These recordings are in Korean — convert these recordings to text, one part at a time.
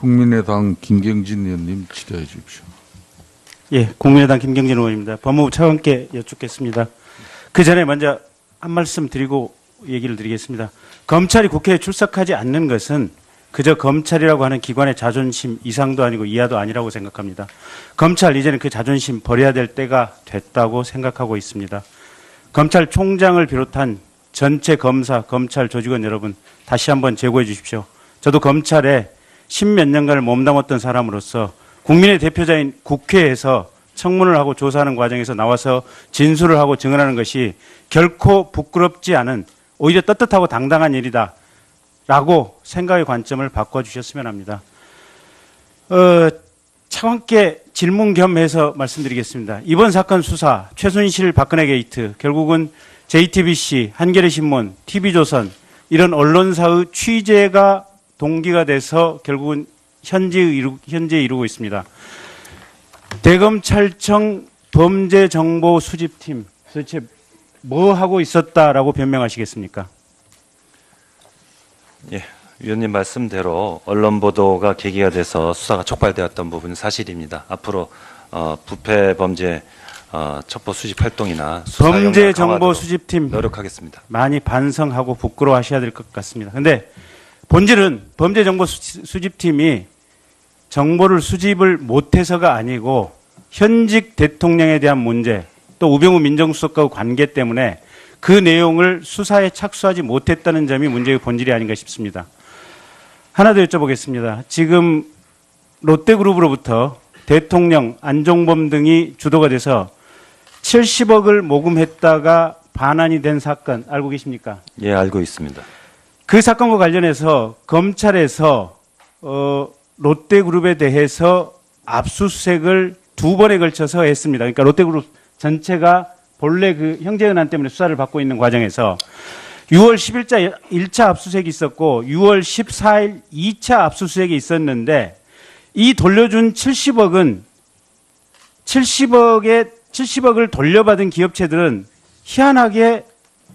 국민의당 김경진 의원님 질의해 주십시오. 예, 국민의당 김경진 의원입니다. 법무부 차관께 여쭙겠습니다. 그 전에 먼저 한 말씀 드리고 얘기를 드리겠습니다. 검찰이 국회에 출석하지 않는 것은 그저 검찰이라고 하는 기관의 자존심 이상도 아니고 이하도 아니라고 생각합니다. 검찰 이제는 그 자존심 버려야 될 때가 됐다고 생각하고 있습니다. 검찰총장을 비롯한 전체 검사, 검찰 조직원 여러분 다시 한번 제고해 주십시오. 저도 검찰에 십몇 년간을 몸담았던 사람으로서 국민의 대표자인 국회에서 청문을 하고 조사하는 과정에서 나와서 진술을 하고 증언하는 것이 결코 부끄럽지 않은 오히려 떳떳하고 당당한 일이다. 라고 생각의 관점을 바꿔주셨으면 합니다. 어, 차관께 질문 겸해서 말씀드리겠습니다. 이번 사건 수사, 최순실 박근혜 게이트, 결국은 JTBC, 한겨레신문, TV조선, 이런 언론사의 취재가 동기가 돼서 결국은 현재 이루, 현재 이루고 있습니다. 대검찰청 범죄정보 수집팀 도대체 뭐 하고 있었다라고 변명하시겠습니까? 예, 위원님 말씀대로 언론 보도가 계기가 돼서 수사가 촉발되었던 부분은 사실입니다. 앞으로 어, 부패 범죄 어, 첩보 수집 활동이나 범죄 정보 강화도록 수집팀 노력하겠습니다. 많이 반성하고 부끄러워하셔야 될 것 같습니다. 근데 본질은 범죄정보 수- 수집팀이 정보를 수집을 못해서가 아니고 현직 대통령에 대한 문제 또 우병우 민정수석과 관계 때문에 그 내용을 수사에 착수하지 못했다는 점이 문제의 본질이 아닌가 싶습니다. 하나 더 여쭤보겠습니다. 지금 롯데그룹으로부터 대통령, 안종범 등이 주도가 돼서 70억을 모금했다가 반환이 된 사건 알고 계십니까? 예, 알고 있습니다. 그 사건과 관련해서 검찰에서 어, 롯데그룹에 대해서 압수수색을 두 번에 걸쳐서 했습니다. 그러니까 롯데그룹 전체가 본래 그 형제은행 때문에 수사를 받고 있는 과정에서 6월 10일자 1차 압수수색이 있었고 6월 14일 2차 압수수색이 있었는데 이 돌려준 70억은 70억에 70억을 돌려받은 기업체들은 희한하게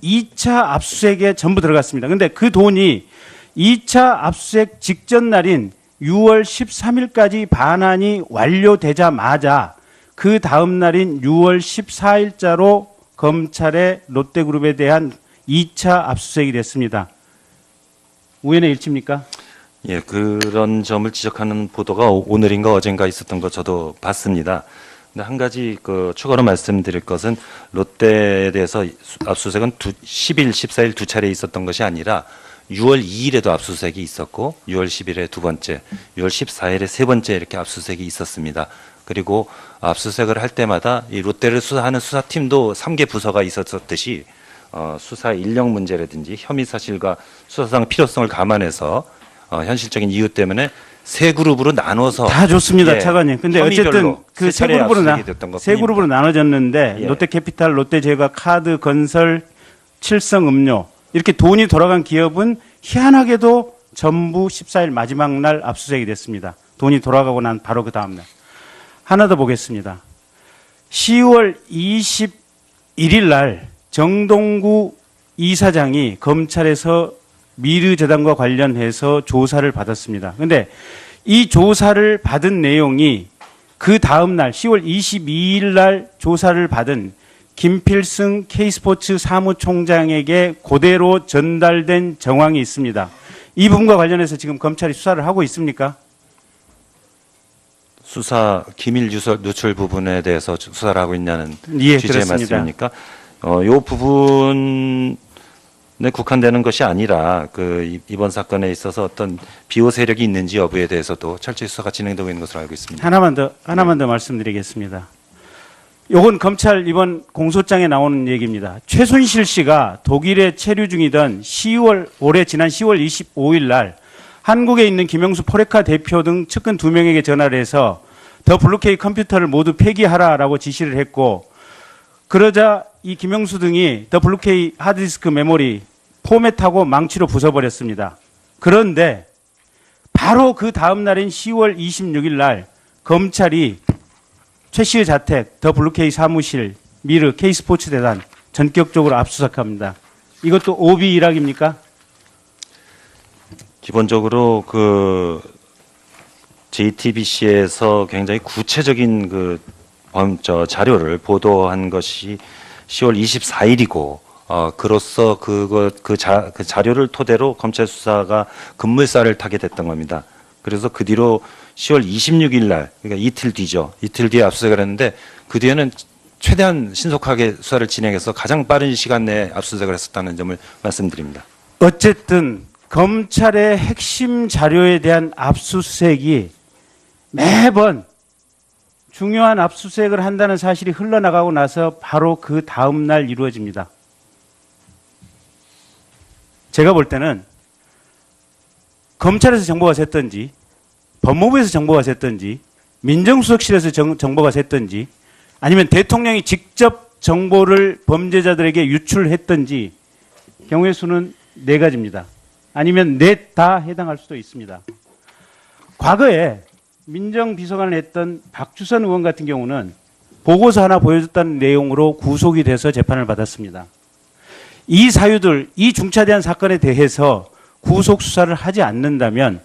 2차 압수수색에 전부 들어갔습니다. 근데 그 돈이 2차 압수수색 직전 날인 6월 13일까지 반환이 완료되자마자 그 다음 날인 6월 14일자로 검찰의 롯데그룹에 대한 2차 압수수색이 됐습니다. 우연의 일치입니까? 예, 그런 점을 지적하는 보도가 오- 오늘인가 어젠가 있었던 거 저도 봤습니다. 근데 한 가지 그 추가로 말씀드릴 것은 롯데에 대해서 수- 압수수색은 두, 10일, 14일 두 차례 있었던 것이 아니라 6월 2일에도 압수수색이 있었고 6월 10일에 두 번째, 6월 14일에 세 번째 이렇게 압수수색이 있었습니다. 그리고 압수수색을 할 때마다 이 롯데를 수사하는 수사팀도 3개 부서가 있었듯이 어, 수사 인력 문제라든지 혐의 사실과 수사상 필요성을 감안해서 어, 현실적인 이유 때문에 세 그룹으로 나눠서 다 좋습니다, 예, 차관님. 근데 어쨌든 혐의별로 그세세 차례 그룹으로 나, 압수수색이 됐던 세 것뿐입니다. 그룹으로 나눠졌는데 예. 롯데캐피탈, 롯데제과, 카드, 건설, 칠성 음료 이렇게 돈이 돌아간 기업은 희한하게도 전부 14일 마지막 날 압수수색이 됐습니다. 돈이 돌아가고 난 바로 그 다음 날. 하나 더 보겠습니다. 10월 21일 날 정동구 이사장이 검찰에서 미르 재단과 관련해서 조사를 받았습니다. 근데 이 조사를 받은 내용이 그 다음 날 10월 22일 날 조사를 받은 김필승 K스포츠 사무총장에게 그대로 전달된 정황이 있습니다. 이 부분과 관련해서 지금 검찰이 수사를 하고 있습니까? 수사 기밀 유설, 누출 부분에 대해서 주- 수사를 하고 있냐는 예, 취지의 그렇습니다. 말씀입니까? 어, 요 부분에 국한되는 것이 아니라 그 이- 이번 사건에 있어서 어떤 비호 세력이 있는지 여부에 대해서도 철저히 수사가 진행되고 있는 것으로 알고 있습니다. 하나만 더 하나만 더 말씀드리겠습니다. 요건 검찰 이번 공소장에 나오는 얘기입니다. 최순실 씨가 독일에 체류 중이던 10월 올해 지난 10월 25일 날 한국에 있는 김영수 포레카 대표 등 측근 두 명에게 전화를 해서 더 블루케이 컴퓨터를 모두 폐기하라라고 지시를 했고 그러자 이 김영수 등이 더 블루케이 하드디스크 메모리 포맷하고 망치로 부숴버렸습니다. 그런데 바로 그 다음 날인 10월 26일 날 검찰이 최 씨의 자택, 더 블루케이 사무실, 미르, K스포츠 대단 전격적으로 압수수색합니다. 이것도 오비 일학입니까? 기본적으로 그 JTBC에서 굉장히 구체적인 그 자료를 보도한 것이 10월 24일이고 어, 그로써 그거 그, 자, 그 자료를 토대로 검찰 수사가 급물살을 타게 됐던 겁니다. 그래서 그 뒤로 10월 26일 날 그러니까 이틀 뒤죠. 이틀 뒤에 압수수색을 했는데 그 뒤에는 최대한 신속하게 수사를 진행해서 가장 빠른 시간 내에 압수수색을 했었다는 점을 말씀드립니다. 어쨌든 검찰의 핵심 자료에 대한 압수수색이 매번 중요한 압수수색을 한다는 사실이 흘러나가고 나서 바로 그 다음 날 이루어집니다. 제가 볼 때는 검찰에서 정보가 샜던지 법무부에서 정보가 샜던지 민정수석실에서 정, 정보가 샜던지 아니면 대통령이 직접 정보를 범죄자들에게 유출했던지 경우의 수는 네 가지입니다. 아니면 넷 다 해당할 수도 있습니다. 과거에 민정비서관을 했던 박주선 의원 같은 경우는 보고서 하나 보여줬다는 내용으로 구속이 돼서 재판을 받았습니다. 이 사유들, 이 중차대한 사건에 대해서 구속 수사를 하지 않는다면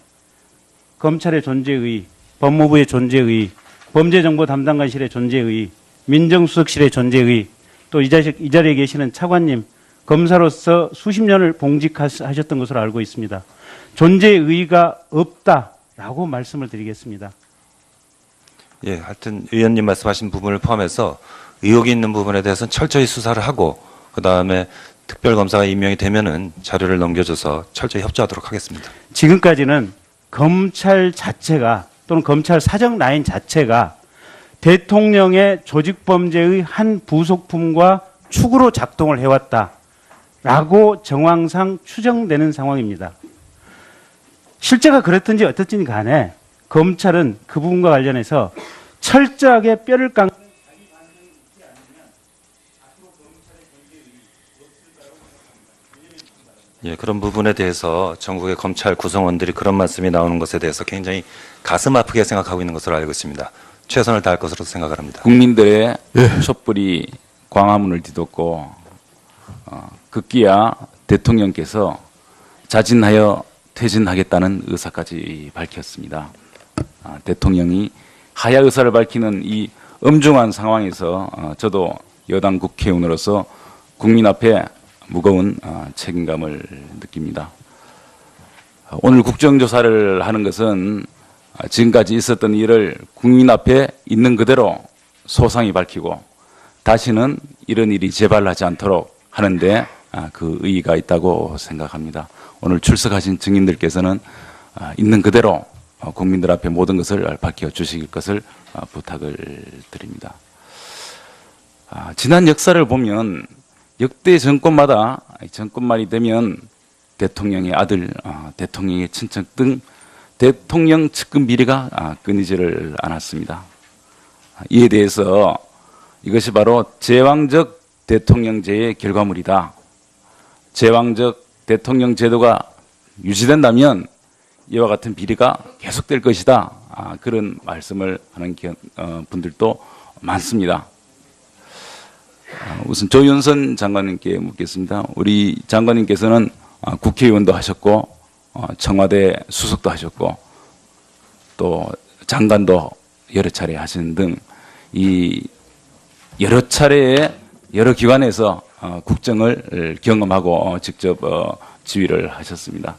검찰의 존재의, 법무부의 존재의, 범죄정보 담당관실의 존재의, 민정수석실의 존재의, 또 이 자리에 계시는 차관님, 검사로서 수십 년을 봉직하셨던 것으로 알고 있습니다. 존재의 의의가 없다라고 말씀을 드리겠습니다. 예, 하여튼 의원님 말씀하신 부분을 포함해서 의혹이 있는 부분에 대해서는 철저히 수사를 하고 그 다음에 특별검사가 임명이 되면은 자료를 넘겨줘서 철저히 협조하도록 하겠습니다. 지금까지는 검찰 자체가 또는 검찰 사정 라인 자체가 대통령의 조직 범죄의 한 부속품과 축으로 작동을 해왔다라고 정황상 추정되는 상황입니다. 실제가 그랬든지 어떻든지 간에 검찰은 그 부분과 관련해서 철저하게 뼈를 깎는 예, 그런 부분에 대해서 전국의 검찰 구성원들이 그런 말씀이 나오는 것에 대해서 굉장히 가슴 아프게 생각하고 있는 것으로 알고 있습니다. 최선을 다할 것으로 생각을 합니다. 국민들의 촛불이 광화문을 뒤덮고 어, 급기야 대통령께서 자진하여 퇴진하겠다는 의사까지 밝혔습니다. 아, 대통령이 하야 의사를 밝히는 이 엄중한 상황에서 어, 저도 여당 국회의원으로서 국민 앞에 무거운 어, 책임감을 느낍니다. 어, 오늘 국정조사를 하는 것은 아, 지금까지 있었던 일을 국민 앞에 있는 그대로 소상히 밝히고 다시는 이런 일이 재발하지 않도록 하는데 아, 그 의의가 있다고 생각합니다. 오늘 출석하신 증인들께서는 아, 있는 그대로 어, 국민들 앞에 모든 것을 밝혀 주실 것을 아, 부탁을 드립니다. 아, 지난 역사를 보면 역대 정권마다 정권 말이 되면 대통령의 아들, 아, 대통령의 친척 등 대통령 측근 비리가 아, 끊이지를 않았습니다. 아, 이에 대해서 이것이 바로 제왕적 대통령제의 결과물이다. 제왕적 대통령 제도가 유지된다면 이와 같은 비리가 계속될 것이다. 아, 그런 말씀을 하는 겨- 어, 분들도 많습니다. 아, 우선 조윤선 장관님께 묻겠습니다. 우리 장관님께서는 아, 국회의원도 하셨고 어, 청와대 수석도 하셨고 또 장관도 여러 차례 하신 등 이 여러 차례의 여러 기관에서 어, 국정을 경험하고 어, 직접 어, 지휘를 하셨습니다.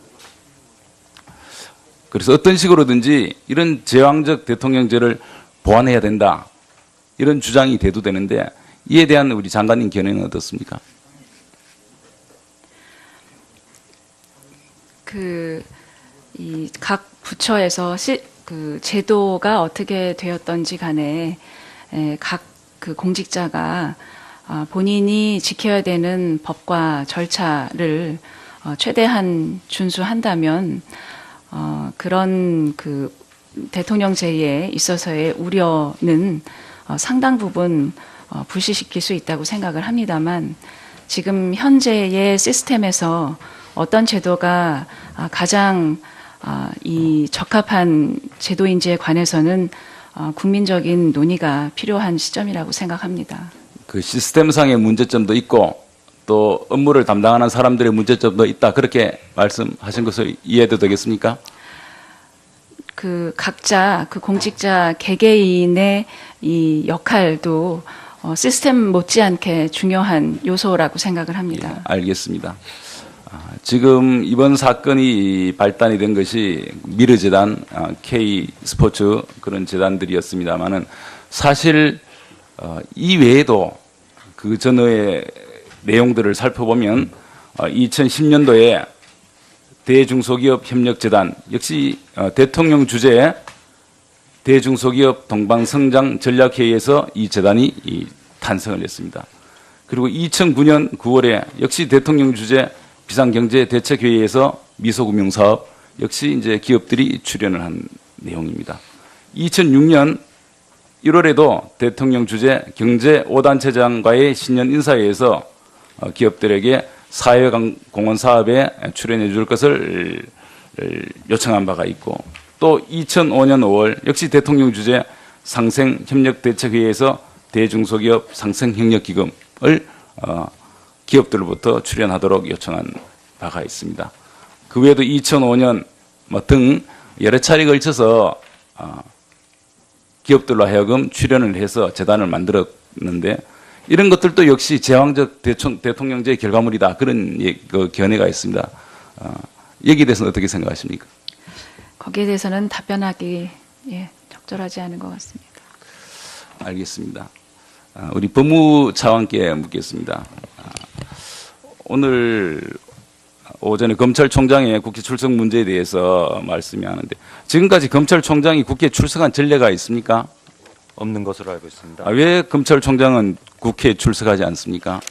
그래서 어떤 식으로든지 이런 제왕적 대통령제를 보완해야 된다. 이런 주장이 돼도 되는데 이에 대한 우리 장관님 견해는 어떻습니까? 그 이 각 부처에서 시, 그 제도가 어떻게 되었던지 간에 에, 각그 공직자가 아, 본인이 지켜야 되는 법과 절차를 어, 최대한 준수한다면 어, 그런 그 대통령제에 있어서의 우려는 어, 상당 부분 어, 불시시킬 수 있다고 생각을 합니다만 지금 현재의 시스템에서 어떤 제도가 아, 가장 아, 이 적합한 제도인지에 관해서는 어, 국민적인 논의가 필요한 시점이라고 생각합니다. 그 시스템상의 문제점도 있고 또 업무를 담당하는 사람들의 문제점도 있다. 그렇게 말씀하신 것을 이해해도 되겠습니까? 그 각자 그 공직자 개개인의 이 역할도 어, 시스템 못지않게 중요한 요소라고 생각을 합니다. 예, 알겠습니다. 아, 지금 이번 사건이 발단이 된 것이 미르 재단, 아, K 스포츠 그런 재단들이었습니다만은 사실 어, 이 외에도 그 전의 내용들을 살펴보면 2010년도에 대중소기업 협력재단 역시 어, 대통령 주재에 대중소기업 동방성장 전략회의에서 이 재단이 이 탄생을 했습니다. 그리고 2009년 9월에 역시 대통령 주재 비상경제대책회의에서 미소금융사업 역시 이제 기업들이 출연을 한 내용입니다. 2006년 1월에도 대통령 주재 경제 5단체장과의 신년 인사회에서 어, 기업들에게 사회공헌 사업에 출연해 줄 것을 요청한 바가 있고 또 2005년 5월 역시 대통령 주재 상생협력대책회의에서 대중소기업 상생협력기금을 어, 기업들로부터 출연하도록 요청한 바가 있습니다. 그 외에도 2005년 뭐 등 여러 차례 걸쳐서 어, 기업들로 하여금 출연을 해서 재단을 만들었는데 이런 것들도 역시 제왕적 대통령제의 결과물이다 그런 예, 그 견해가 있습니다. 어, 여기에 대해서는 어떻게 생각하십니까? 거기에 대해서는 답변하기 예, 적절하지 않은 것 같습니다. 알겠습니다. 아, 우리 법무 차관께 묻겠습니다. 아, 오늘 오전에 검찰총장의 국회 출석 문제에 대해서 말씀이 하는데 지금까지 검찰총장이 국회 출석한 전례가 있습니까? 없는 것으로 알고 있습니다. 아, 왜 검찰총장은 국회에 출석하지 않습니까?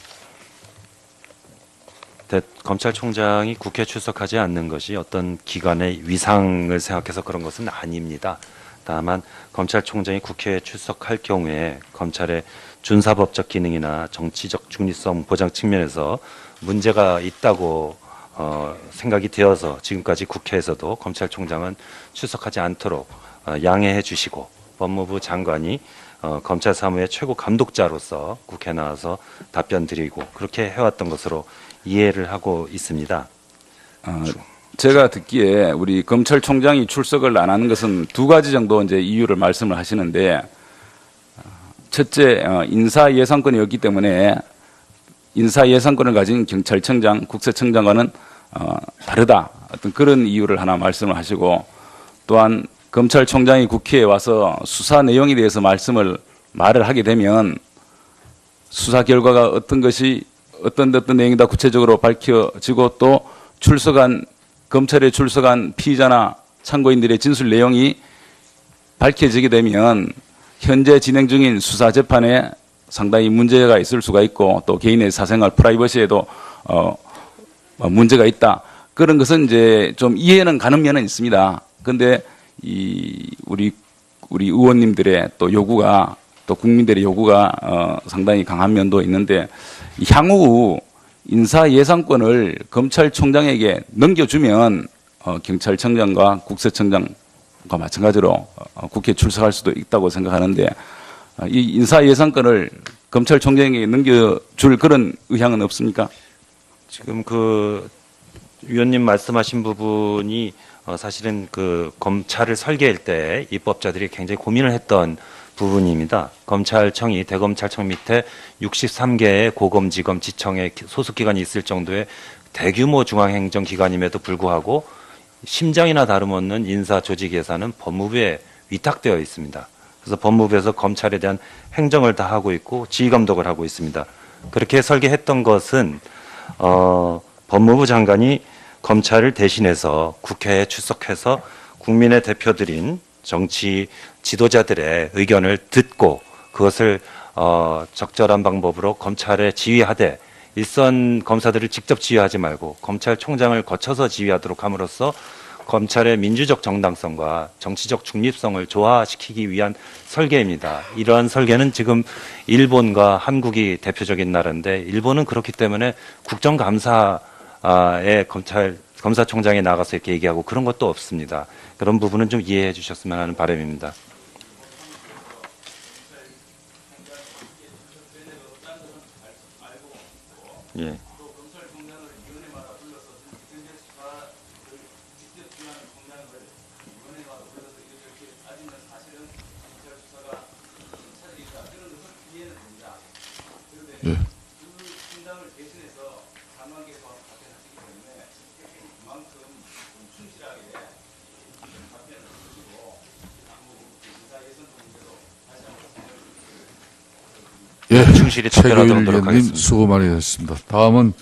대- 검찰총장이 국회 출석하지 않는 것이 어떤 기관의 위상을 생각해서 그런 것은 아닙니다. 다만 검찰총장이 국회에 출석할 경우에 검찰의 준사법적 기능이나 정치적 중립성 보장 측면에서 문제가 있다고 어, 생각이 되어서 지금까지 국회에서도 검찰총장은 출석하지 않도록 어, 양해해 주시고 법무부 장관이 어, 검찰 사무의 최고 감독자로서 국회 나와서 답변 드리고 그렇게 해왔던 것으로 이해를 하고 있습니다. 어, 제가 듣기에 우리 검찰총장이 출석을 안 하는 것은 두 가지 정도 이제 이유를 말씀을 하시는데 어, 첫째 어, 인사 예산권이었기 때문에 인사 예산권을 가진 경찰청장, 국세청장과는 어, 다르다 어떤 그런 이유를 하나 말씀을 하시고 또한 검찰총장이 국회에 와서 수사 내용에 대해서 말씀을 말을 하게 되면 수사 결과가 어떤 것이 어떤 어떤 내용이 다 구체적으로 밝혀지고 또 출석한 검찰에 출석한 피의자나 참고인들의 진술 내용이 밝혀지게 되면 현재 진행 중인 수사 재판에 상당히 문제가 있을 수가 있고 또 개인의 사생활 프라이버시에도 어, 어, 문제가 있다. 그런 것은 이제 좀 이해는 가는 면은 있습니다. 근데 이 우리 우리 의원님들의 또 요구가 또 국민들의 요구가 어, 상당히 강한 면도 있는데 향후 인사 예산권을 검찰총장에게 넘겨주면 어, 경찰청장과 국세청장과 마찬가지로 어, 국회 출석할 수도 있다고 생각하는데 어, 이 인사 예산권을 검찰총장에게 넘겨줄 그런 의향은 없습니까? 지금 그 위원님 말씀하신 부분이 어, 사실은 그 검찰을 설계할 때 입법자들이 굉장히 고민을 했던 부분입니다. 검찰청이 대검찰청 밑에 63개의 고검지검 지청의 기- 소속기관이 있을 정도의 대규모 중앙행정기관임에도 불구하고 심장이나 다름없는 인사 조직 예산은 법무부에 위탁되어 있습니다. 그래서 법무부에서 검찰에 대한 행정을 다 하고 있고 지휘 감독을 하고 있습니다. 그렇게 설계했던 것은 어, 법무부 장관이 검찰을 대신해서 국회에 출석해서 국민의 대표들인 정치 지도자들의 의견을 듣고 그것을 어, 적절한 방법으로 검찰에 지휘하되 일선 검사들을 직접 지휘하지 말고 검찰총장을 거쳐서 지휘하도록 함으로써 검찰의 민주적 정당성과 정치적 중립성을 조화시키기 위한 설계입니다. 이러한 설계는 지금 일본과 한국이 대표적인 나라인데 일본은 그렇기 때문에 국정감사에 검찰 검사총장이 나가서 이렇게 얘기하고 그런 것도 없습니다. 그런 부분은 좀 이해해 주셨으면 하는 바람입니다. 예. 예. 충실히 답변하도록 하겠습니다. 수고 많이 하셨습니다. 다음은